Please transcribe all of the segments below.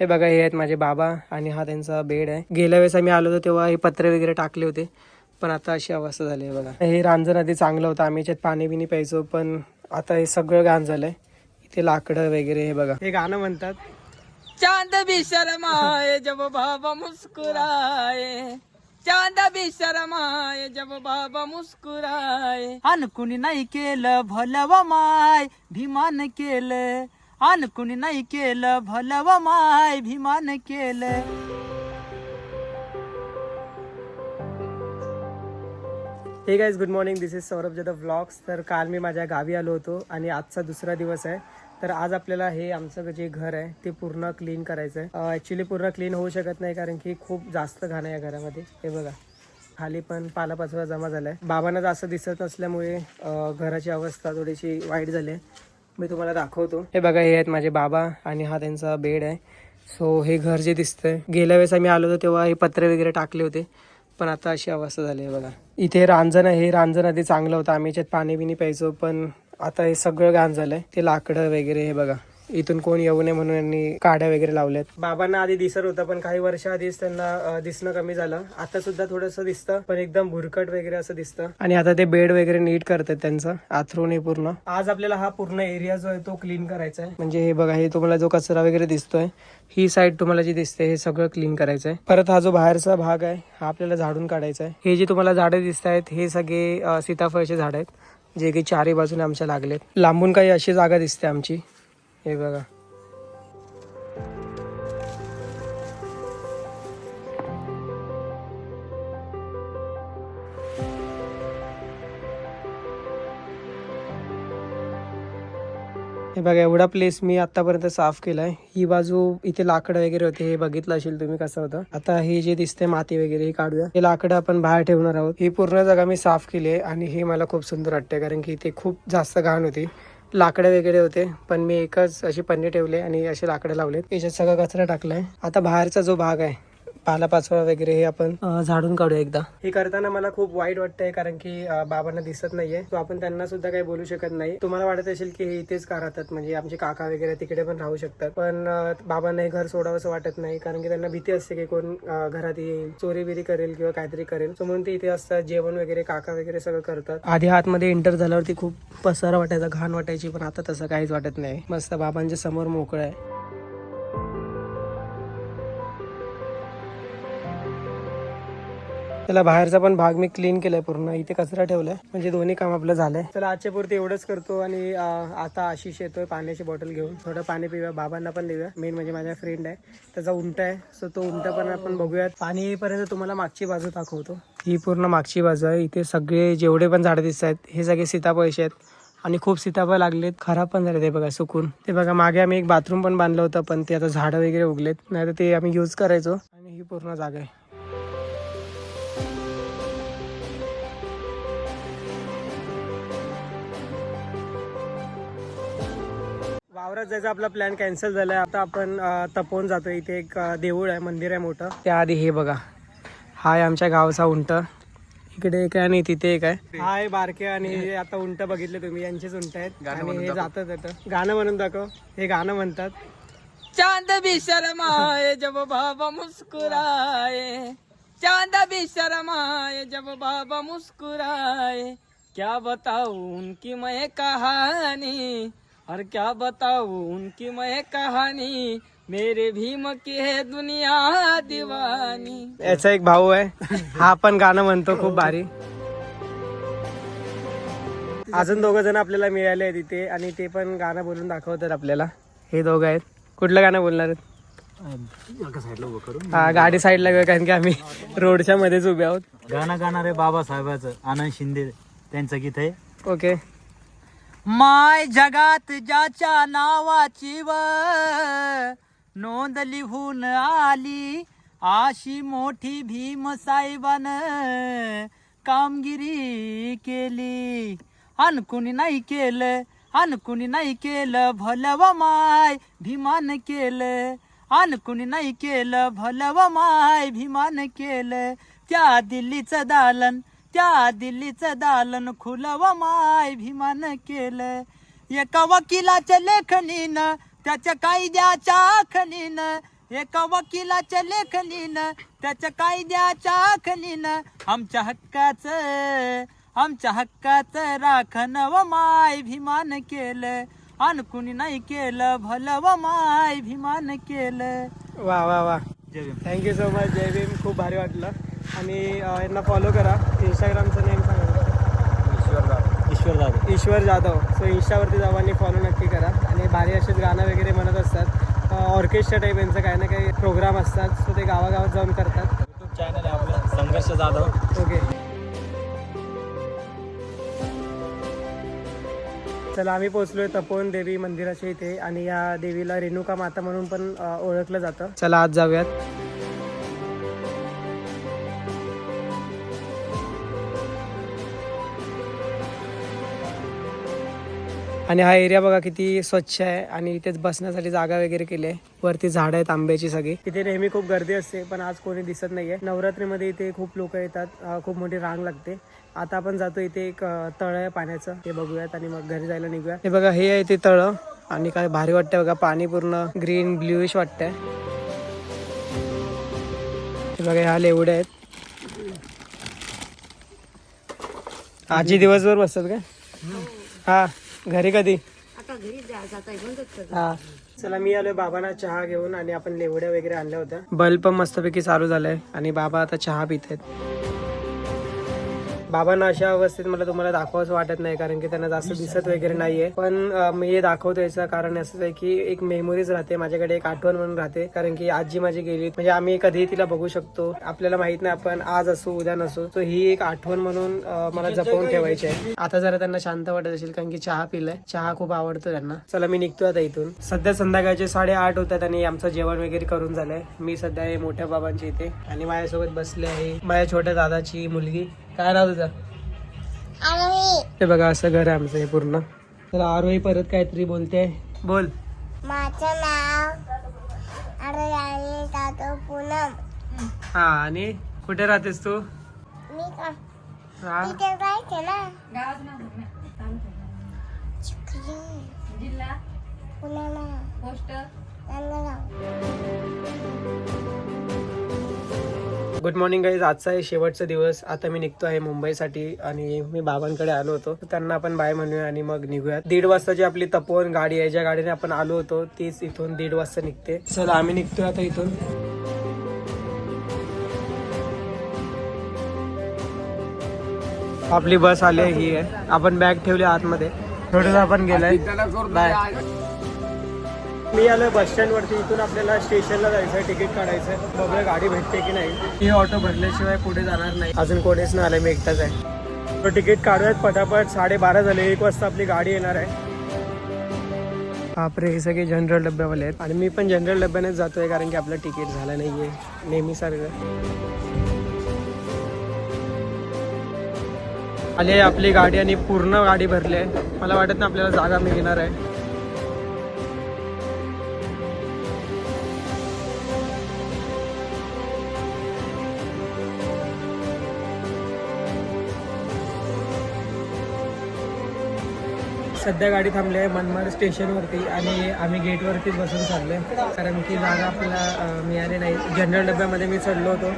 हे बघा हे आहेत माझे बाबा आणि हा त्यांचा बेड आहे. गेल्या वेळेस आम्ही आलो होतो तेव्हा हे पत्रे वगैरे टाकले होते पण आता अशी अवस्था झाली आहे बघा. हे रांजण आधी चांगलं होतं आम्ही याच्यात पाणी बिनी प्यायचो पण आता हे सगळं घाण झालंय. इथे लाकडं वगैरे हे बघा. हे गाणं म्हणतात चांद भी शर्माए जब बाबा मुस्कुराए चांद भी शर्माए जब बाबा मुस्कुराए अन कुणी नाही केलं भलव माय भीमान केलं. आन कुणी नाही केलं भलव माय भिमान केलं. Hey guys good morning this is Saurabh Jadhav vlogs तर काल मी माझ्या गावी आलो होतो आणि आजचा दुसरा दिवस आहे. तर आज आपल्याला हे आमचं जे घर आहे ते पूर्ण क्लीन करायचं आहे ॲक्च्युली पूर्ण क्लीन होऊ शकत नाही कारण की खूप जास्त घाण आहे या घरामध्ये. हे बघा. खाली पण पालापाचोळा जमा झालाय. बाबांना जास्त दिसत नसल्यामुळे घराची अवस्था थोडीशी वाईट झाली आहे. मी तुम्हाला दाखवतो. हे बघा हे आहेत माझे बाबा आणि हा त्यांचा बेड आहे. सो हे घर जे दिसतंय गेल्या वेळेस आम्ही आलो होतो तेव्हा हे पत्रे वगैरे टाकले होते. पण आता अशी अवस्था झाली आहे बघा. इथे रांजण आहे हे रांजण आधी चांगलं होतं. आम्ही याच्यात पाणी बिनी प्यायचो पण आता हे सगळं घाण झालंय. ते लाकडं वगैरे हे बघा. इथून कोण येऊ नये म्हणून यांनी काड्या वगैरे लावल्यात. बाबांना आधी दिसत होतं पण काही वर्ष आधीच त्यांना दिसणं कमी झालं. आता सुद्धा थोडंसं दिसतं पण एकदम भुरकट वगैरे असं दिसतं. आणि आता ते बेड वगैरे नीट करतात त्यांचं आथरून हे पूर्ण. आज आपल्याला हा पूर्ण एरिया जो आहे तो क्लीन करायचा आहे. म्हणजे हे बघा हे तुम्हाला जो कचरा वगैरे दिसतोय ही साईड तुम्हाला जी दिसते हे सगळं क्लीन करायचं आहे परत हा जो बाहेरचा भाग आहे हा आपल्याला झाडून काढायचा आहे. हे जे तुम्हाला झाडं दिसत आहेत हे सगळे सीताफळचे झाड आहेत जे की चारी बाजूने आमच्या लागलेत. लांबून काही अशी जागा दिसते आमची. हे बघा. हे बघा एवढा प्लेस मी आतापर्यंत साफ केलाय. ही बाजू इथे लाकडं वगैरे होते हे बघितलं असेल तुम्ही कसं होतं. आता हे जे दिसते माती वगैरे हे काढूया. हे लाकडं आपण बाहेर ठेवणार आहोत. ही पूर्ण जागा मी साफ केली आहे आणि हे मला खूप सुंदर वाटते कारण की इथे खूप जास्त घाण होती. लाकडं वगैरे होते पण मी एकच अशी पन्नी ठेवले आणि असे लाकडं लावलेत. याच्यात सगळा कचरा टाकलाय. आता बाहेरचा जो भाग आहे पालापाचोळा वगैरे हे आपण झाडून काढूया एकदा. हे करताना मला खूप वाईट वाटतंय कारण की बाबांना दिसत नाहीये. तो आपण त्यांना सुद्धा काही बोलू शकत नाही. तुम्हाला वाटत असेल की हे इथेच का राहतात? म्हणजे आमचे काका वगैरे तिकडे पण राहू शकतात. पण बाबांना हे घर सोडावंसं वाटत नाही. कारण की त्यांना भीती असते की कोण घरात येईल. चोरी बिरी करेल किंवा काहीतरी करेल. So म्हणून ते इथे असतात. जेवण वगैरे काका वगैरे सगळं करतात. आधी आतमध्ये एंटर झाल्यावरती खूप पसारा वाटायचा घाण वाटायची. पण आता तसं काहीच वाटत नाही. मस्त बाबांच्या समोर मोकळं आहे. त्याला बाहेरचा पण भाग मी क्लीन केलाय पूर्ण. इथे कचरा ठेवलाय. म्हणजे दोन्ही काम आपलं झालंय. चला आजच्या पुरते एवढंच करतो आणि आता आशिष येतोय पाण्याची बॉटल घेऊन. थोडं पाणी पिऊया. बाबांना पण देऊया. मेन म्हणजे माझा फ्रेंड आहे. त्याचा उंट आहे. सो तो उमटा पण आपण बघूयात. पाणी येईपर्यंत तुम्हाला मागची बाजू दाखवतो. ही पूर्ण मागची बाजू आहे. इथे सगळे जेवढे पण झाडं दिसत आहेत हे सगळे सीताफळचे आहेत. आणि खूप सीताफळ लागलेत. खराब पण झाले ते बघा सुकून. ते बघा मागे आम्ही एक बाथरूम पण बांधलं होतं पण ते आता झाडं वगैरे उगलेत. नाही तर ते आम्ही यूज करायचो. आणि ही पूर्ण जागा आहे. वावरात जायचा आपला प्लॅन कॅन्सल झालाय. आता आपण तपोवन जातो इथे एक देऊळ आहे मंदिर आहे मोठं. त्याआधी हे बघा. हा आहे आमच्या गावचा उंट. इकडे एक आहे आणि तिथे एक आहे. हा आहे बारके आणि हे आता उंट बघितले तुम्ही. यांचेच उंट आहेत. आणि हे जातात आता. गाणं म्हणून दाखव. हे गाणं म्हणतात. चांद भी शर्माए जब बाबा मुस्कुराए. चांद भी शर्माए जब बाबा मुस्कुराए. क्या बताऊं उनकी मैं कहानी? और क्या बताऊं उनकी मैं कहानी मेरे भीम की है दुनिया दीवानी। याचा एक भाऊ आहे हा पण गाणं म्हणतो खूप भारी. अजून दोघ जण आपल्याला मिळाले आहेत इथे आणि ते पण गाणं बोलून दाखवतात आपल्याला. हे दोघं आहेत. कुठलं गाणं बोलणार आहेत? हा गाडी साईडला घेऊया कारण की आम्ही रोडच्या मध्येच उभे आहोत. गाणं गाणारे बाबासाहेबाचं आनंद शिंदे त्यांचं गीत आहे. ओके. माय जगात ज्याच्या नावाची व नोंद लिहून आली आशी मोठी भीम साहेबान कामगिरी केली. अन कुणी नाही केलं अन कुणी नाही केलं भलव माय भीमान केलं. अन कुणी नाही केलं भलव माय भीमान केलं. त्या दिल्लीचं दालन त्या दिल्लीचं दालन खुलव माय भीमान केलं एका वकिलाच्या लेखणीनं त्याच्या कायद्याच्या आखणीनं एका वकिलाच्या लेखणीनं त्याच्या कायद्याच्या आखणीनं आमच्या हक्काचं आमच्या हक्काचं राखण व माय भीमान केलं अन कुणी नाही केलं भलं व माय भीमान केलं वा वा वा. Jai Bhim. Thank you so much Jai Bhim. खूप भारी वाटलं. आणि यांना फॉलो करा. इंस्टाग्रामचं नेम सांगा. ईश्वर जाधव ईश्वर जाधव. सो इंस्टावरती जाऊ आणि फॉलो नक्की करा. आणि भारी असेच गाणं वगैरे म्हणत असतात. ऑर्केस्ट्रा टाईप यांचं काही ना काही प्रोग्राम असतात. सो ते गावागावात जाऊन करतात. युट्यूब चॅनल आहे आपलं संघर्ष जाधव. ओके चला आम्ही पोहोचलोय तपोवन देवी मंदिराच्या इथे. आणि या देवीला रेणुका माता म्हणून पण ओळखलं जातं. चला आज जाऊयात. आणि हा एरिया बघा किती स्वच्छ आहे आणि इथेच बसण्यासाठी जागा वगैरे केली आहे. वरती झाड आहेत आंब्याची सगळी. इथे नेहमी खूप गर्दी असते पण आज कोणी दिसत नाहीये. नवरात्रीमध्ये इथे खूप लोक येतात खूप मोठी रांग लागते. आता आपण जातो इथे एक तळ आहे पाण्याचं. ते बघूयात आणि मग घरी जायला निघूया हे बघा हे आहे ते तळ. आणि काय भारी वाटतंय बघा पाणी पूर्ण ग्रीन ब्ल्यूइश वाटतंय. हे बघा ह्या लेवड्या आहेत. आजी दिवसभर बसतात का हा. घरी कधी? हा. चला मी आलोय बाबांना चहा घेऊन आणि आपण लेवड्या वगैरे आणल्या होत्या. बल्ब पण मस्तपैकी चालू झालाय आणि बाबा आता चहा पित आहेत बाबांना अशा अवस्थेत मला तुम्हाला दाखवावंच वाटत नाही कारण की त्यांना जास्त दिसत वगैरे नाहीये. पण मी हे दाखवतो याचं कारण असं आहे की एक मेमोरीज राहते माझ्याकडे एक आठवण म्हणून राहते कारण की आजी माझी गेली. म्हणजे आम्ही कधीही तिला बघू शकतो. आपल्याला माहीत नाही आपण आज असू उद्या नसू. तर ही एक आठवण म्हणून मला जपवून ठेवायची आहे. आता जरा त्यांना शांत वाटत असेल कारण की चहा पिलाय. चहा खूप आवडतो त्यांना. चला मी निघतो आता इथून. सध्या संध्याकाळचे साडेआठ होतात आणि आमचं जेवण वगैरे करून झालंय. मी सध्या मोठ्या बाबांच्या इथे आणि माझ्यासोबत बसले आहे माझ्या छोट्या दादाची मुलगी. काय नाव तुझं? ते बघा असं घर आहे आमचं हे पूर्ण. तर आरोही परत काहीतरी बोलते. बोल. माझं नाव अरे आणि दादो पूनम. हा आणि कुठे राहतेस तू? मी का? हा. तिथे राहायचे ना. जिल्हा. पुण्याला. Post. Nandgaon. Good morning guys आजचा आहे शेवटचा दिवस. आता मी निघतो आहे मुंबईसाठी आणि मी बाबांकडे आलो होतो. त्यांना आपण बाय म्हणूया आणि मग निघूया दीड वाजताची आपली तपोवन गाडी आहे ज्या गाडीने आपण आलो होतो तीच इथून दीड वाजता निघते. चला आम्ही निघतोय आता इथून. आपली बस आली आहे ही आहे. आपण बॅग ठेवली आतमध्ये. थोडस आपण गेलाय. बाय मी आलोय बस स्टँड वरती इथून आपल्याला स्टेशनला जायचंय तिकीट काढायचंय. बघूया गाडी भेटते की नाही. ही ऑटो भरल्याशिवाय पुढे जाणार नाही. अजून कोणीच नाही आलंय मी एकटाच आहे. तो तिकीट काढूयात पटापट साडेबारा झाले एक वाजता आपली गाडी येणार आहे. बापरे हे सगळे जनरल डब्यावाले आहेत. आणि मी पण जनरल डब्यानेच जातोय कारण की आपलं तिकीट झालं नाहीये. नेहमीसारखं. आली आहे आपली गाडी आणि पूर्ण गाडी भरली आहे. मला वाटत नाही आपल्याला जागा मिळणार आहे. सध्या गाडी थांबली आहे मनमाड स्टेशनवरती आणि आम्ही गेटवरतीच बसून चाललोय. कारण की जागा आपल्याला मिळाली नाही. जनरल डब्यामध्ये मी चढलो होतो.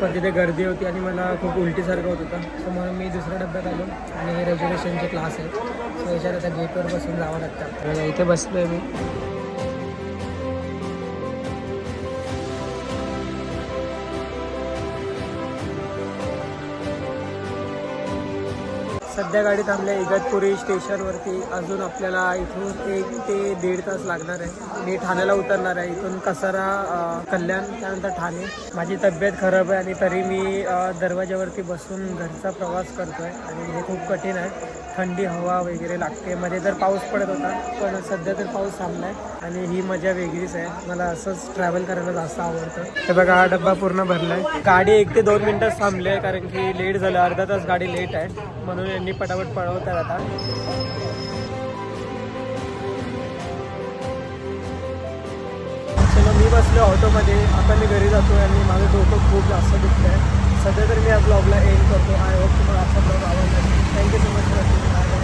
पण तिथे गर्दी होती आणि मला खूप उलटीसारखं होत होतं. सो म्हणून मी दुसऱ्या डब्यात आलो आणि रेझर्वेशनचे क्लास आहेत सो याच्यात आता गेटवर बसून जावं लागतं. इथे बसलो आहे मी. सध्या गाडी थांबल्या इगतपुरी स्टेशनवरती अजून आपल्याला इथून एक ते दीड तास लागणार आहे. मी ठाण्याला उतरणार आहे. इथून कसारा कल्याण त्यानंतर ठाणे. माझी तब्येत खराब आहे आणि तरी मी दरवाज्यावरती बसून घरचा प्रवास करतोय आणि हे खूप कठीण आहे. थंडी हवा वगैरे लागते. मध्ये तर पाऊस पडत होता पण सध्या तर पाऊस थांबलाय आणि ही मजा वेगळीच आहे. मला असंच ट्रॅव्हल करायला जास्त आवडतं. हे बघा हा डब्बा पूर्ण भरलाय. गाडी एक ते दोन मिनिटं थांबली आहे कारण की लेट झालं. अर्धा तास गाडी लेट आहे. म्हणून यांनी पटापट पळवतात आता. चलो मी बसलो ऑटोमध्ये. आता मी घरी जातो आणि माझं डोकं खूप जास्त दुखतं आहे सध्या तर मी या ब्लॉगला एंड करतो आय होप तुम्हाला असा ब्लॉग आवडला थँक्यू सो मच फॉर